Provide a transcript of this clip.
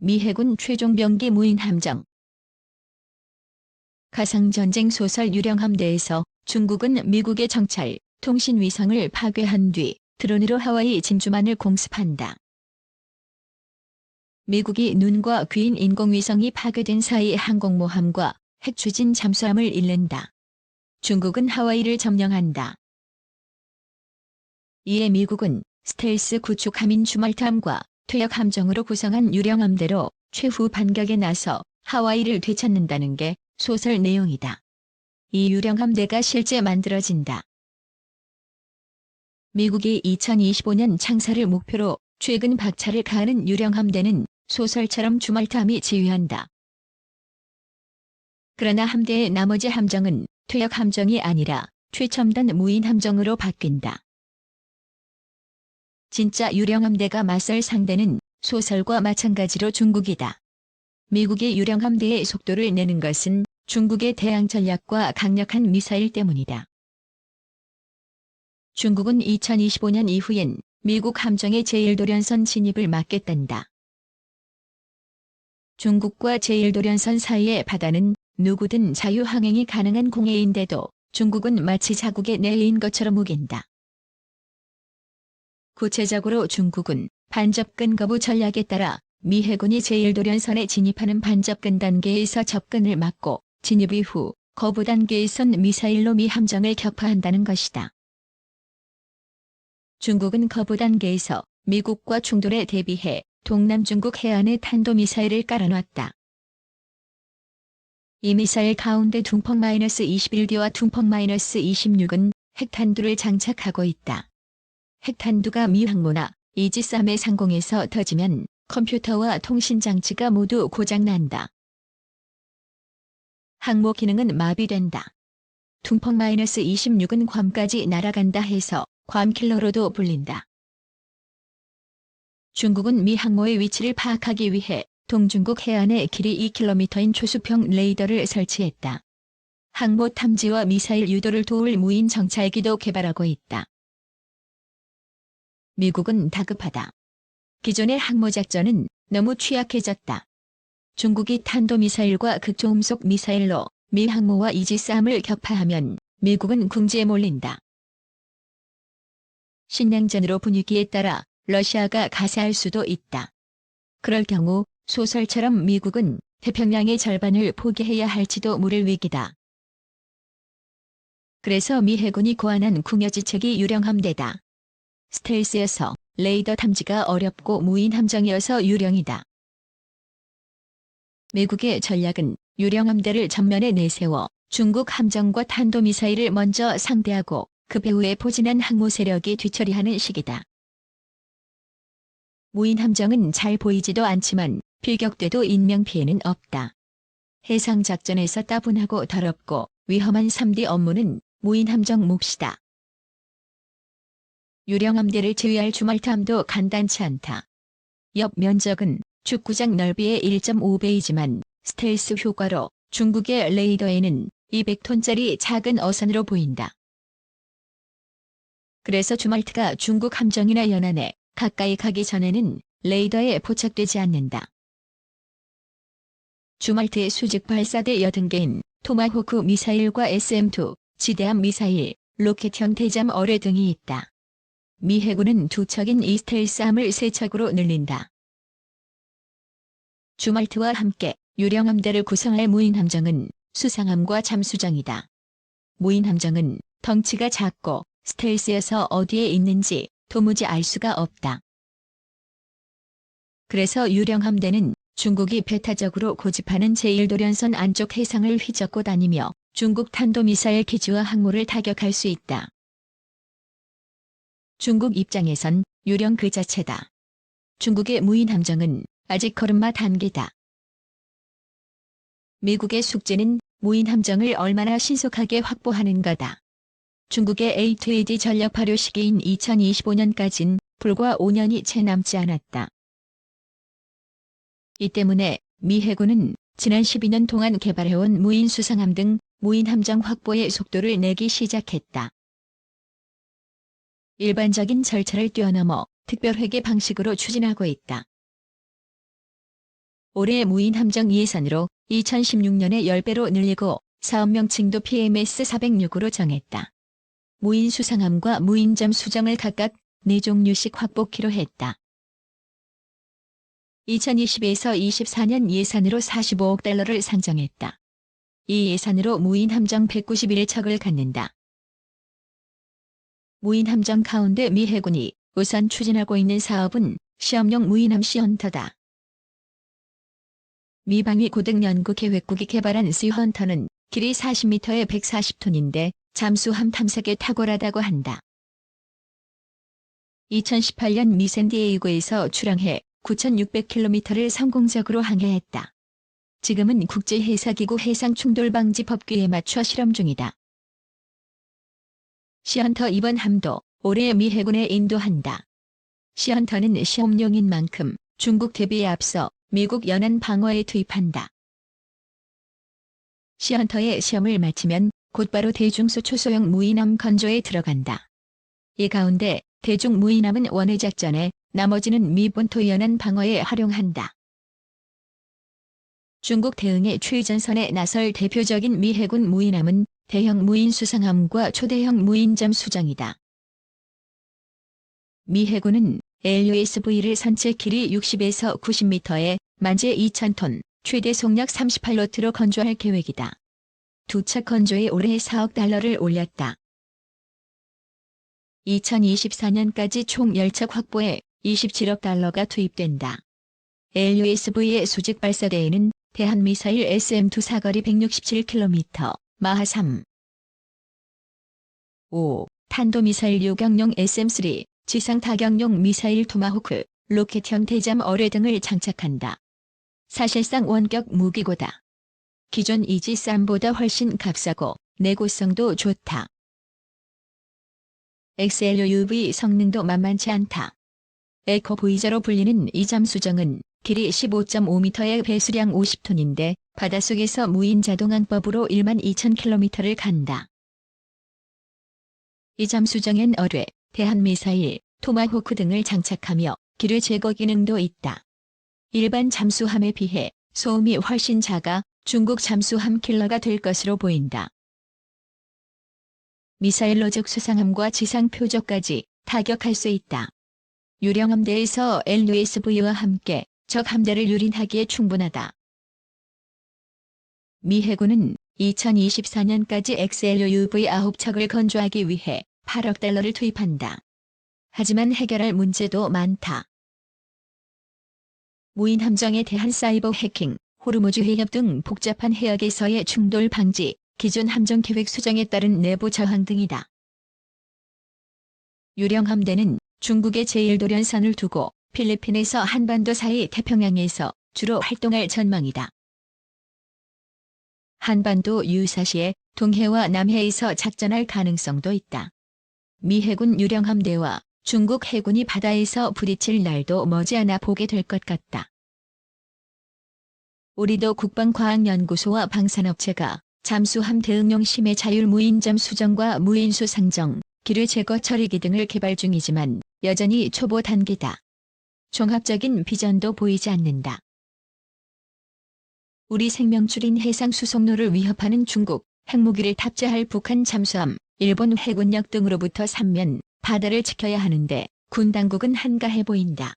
미 해군 최종 병기 무인 함정 가상전쟁 소설 유령함대에서 중국은 미국의 정찰, 통신 위성을 파괴한 뒤 드론으로 하와이 진주만을 공습한다. 미국이 눈과 귀인 인공위성이 파괴된 사이 항공모함과 핵추진 잠수함을 잃는다. 중국은 하와이를 점령한다. 이에 미국은 스텔스 구축 함인 주말탐과 퇴역 함정으로 구성한 유령함대로 최후 반격에 나서 하와이를 되찾는다는 게 소설 내용이다. 이 유령함대가 실제 만들어진다. 미국이 2025년 창사를 목표로 최근 박차를 가하는 유령함대는 소설처럼 주말탐이 지휘한다. 그러나 함대의 나머지 함정은 퇴역 함정이 아니라 최첨단 무인 함정으로 바뀐다. 진짜 유령함대가 맞설 상대는 소설과 마찬가지로 중국이다. 미국의 유령함대의 속도를 내는 것은 중국의 대항 전략과 강력한 미사일 때문이다. 중국은 2025년 이후엔 미국 함정의 제1도련선 진입을 막겠단다. 중국과 제1도련선 사이의 바다는 누구든 자유항행이 가능한 공해인데도 중국은 마치 자국의 내인 것처럼 우긴다. 구체적으로 중국은 반접근 거부 전략에 따라 미 해군이 제1도련선에 진입하는 반접근 단계에서 접근을 막고 진입 이후 거부 단계에선 미사일로 미 함정을 격파한다는 것이다. 중국은 거부 단계에서 미국과 충돌에 대비해 동남 중국 해안에 탄도미사일을 깔아놨다. 이 미사일 가운데 둥펑-21D와 둥펑-26은 핵탄두를 장착하고 있다. 핵탄두가 미 항모나 이지스함의 상공에서 터지면 컴퓨터와 통신 장치가 모두 고장난다. 항모 기능은 마비된다. 둥펑-26은 괌까지 날아간다 해서 괌킬러로도 불린다. 중국은 미 항모의 위치를 파악하기 위해 동중국 해안에 길이 2km인 초수평 레이더를 설치했다. 항모 탐지와 미사일 유도를 도울 무인 정찰기도 개발하고 있다. 미국은 다급하다. 기존의 항모 작전은 너무 취약해졌다. 중국이 탄도미사일과 극초음속 미사일로 미 항모와 이지스함을 격파하면 미국은 궁지에 몰린다. 신냉전으로 분위기에 따라 러시아가 가세할 수도 있다. 그럴 경우 소설처럼 미국은 태평양의 절반을 포기해야 할지도 모를 위기다. 그래서 미 해군이 고안한 궁여지책이 유령함대다. 스텔스여서 레이더 탐지가 어렵고 무인 함정이어서 유령이다. 미국의 전략은 유령 함대를 전면에 내세워 중국 함정과 탄도미사일을 먼저 상대하고 그 배후에 포진한 항모 세력이 뒤처리하는 식이다. 무인 함정은 잘 보이지도 않지만 필격돼도 인명피해는 없다. 해상작전에서 따분하고 더럽고 위험한 3D 업무는 무인 함정 몫이다. 유령함대를 제외할 주말탐도 간단치 않다. 옆 면적은 축구장 넓이의 1.5배이지만 스텔스 효과로 중국의 레이더에는 200톤짜리 작은 어선으로 보인다. 그래서 주말트가 중국 함정이나 연안에 가까이 가기 전에는 레이더에 포착되지 않는다. 주말트의 수직 발사대 80개인 토마호크 미사일과 SM-2, 지대함 미사일, 로켓형 대잠 어뢰 등이 있다. 미 해군은 두 척인 이스텔스함을 세 척으로 늘린다. 주말트와 함께 유령함대를 구성할 무인함정은 수상함과 잠수정이다. 무인함정은 덩치가 작고 스텔스여서 어디에 있는지 도무지 알 수가 없다. 그래서 유령함대는 중국이 배타적으로 고집하는 제1도련선 안쪽 해상을 휘젓고 다니며 중국 탄도미사일 기지와 항모를 타격할 수 있다. 중국 입장에선 유령 그 자체다. 중국의 무인 함정은 아직 걸음마 단계다. 미국의 숙제는 무인 함정을 얼마나 신속하게 확보하는 거다. 중국의 A2AD 전력 발효 시기인 2025년까진 불과 5년이 채 남지 않았다. 이 때문에 미 해군은 지난 12년 동안 개발해온 무인 수상함 등 무인 함정 확보의 속도를 내기 시작했다. 일반적인 절차를 뛰어넘어 특별회계 방식으로 추진하고 있다. 올해 무인 함정 예산으로 2016년에 10배로 늘리고 사업 명 칭도 PMS 406으로 정했다. 무인 수상함과 무인점 수정을 각각 4종류씩 확보키로 했다. 2020에서 24년 예산으로 45억 달러를 상정했다. 이 예산으로 무인 함정 191척을 갖는다. 무인 함정 가운데 미 해군이 우선 추진하고 있는 사업은 시험용 무인함 시헌터다. 미 방위 고등 연구 계획국이 개발한 시헌터는 길이 40m에 140톤인데 잠수함 탐색에 탁월하다고 한다. 2018년 미 샌디에이고에서 출항해 9,600km를 성공적으로 항해했다. 지금은 국제해사기구 해상충돌방지 법규에 맞춰 실험 중이다. 시헌터 이번 함도 올해 미 해군에 인도한다. 시헌터는 시험용인 만큼 중국 대비에 앞서 미국 연안 방어에 투입한다. 시헌터의 시험을 마치면 곧바로 대중수 초소형 무인함 건조에 들어간다. 이 가운데 대중 무인함은 원해 작전에 나머지는 미 본토 연안 방어에 활용한다. 중국 대응에 최전선에 나설 대표적인 미 해군 무인함은 대형 무인 수상함과 초대형 무인점 수정이다. 미 해군은 LUSV를 선체 길이 60에서 90m에 만재 2,000톤, 최대 속력 38노트로 건조할 계획이다. 두 차 건조에 올해 4억 달러를 올렸다. 2024년까지 총 10척 확보에 27억 달러가 투입된다. LUSV의 수직 발사대에는 대한미사일 SM2 사거리 167km, 마하 3. 5. 탄도미사일 요격용 SM3, 지상 타격용 미사일 토마호크, 로켓형 대잠 어뢰 등을 장착한다. 사실상 원격 무기고다. 기존 이지쌈보다 훨씬 값싸고 내구성도 좋다. XLUV 성능도 만만치 않다. 에코 보이저로 불리는 이 잠수정은 길이 15.5m에 배수량 50톤인데 바닷속에서 무인 자동항법으로 1만 2천 km를 간다. 이 잠수정엔 어뢰, 대한미사일, 토마호크 등을 장착하며 기뢰 제거 기능도 있다. 일반 잠수함에 비해 소음이 훨씬 작아 중국 잠수함 킬러가 될 것으로 보인다. 미사일로적 수상함과 지상 표적까지 타격할 수 있다. 유령 함대에서 LUSV와 함께 적 함대를 유린하기에 충분하다. 미 해군은 2024년까지 XLUV 9척을 건조하기 위해 8억 달러를 투입한다. 하지만 해결할 문제도 많다. 무인 함정에 대한 사이버 해킹, 호르무즈 해협 등 복잡한 해역에서의 충돌 방지, 기존 함정 계획 수정에 따른 내부 저항 등이다. 유령 함대는 중국의 제1도련선을 두고 필리핀에서 한반도 사이 태평양에서 주로 활동할 전망이다. 한반도 유사시에 동해와 남해에서 작전할 가능성도 있다. 미 해군 유령 함대와 중국 해군이 바다에서 부딪힐 날도 머지않아 보게 될 것 같다. 우리도 국방과학연구소와 방산업체가 잠수함 대응용 심해 자율 무인점 수정과 무인수 상정, 기뢰 제거 처리기 등을 개발 중이지만 여전히 초보 단계다. 종합적인 비전도 보이지 않는다. 우리 생명줄인 해상 수송로를 위협하는 중국, 핵무기를 탑재할 북한 잠수함, 일본 해군력 등으로부터 삼면 바다를 지켜야 하는데 군 당국은 한가해 보인다.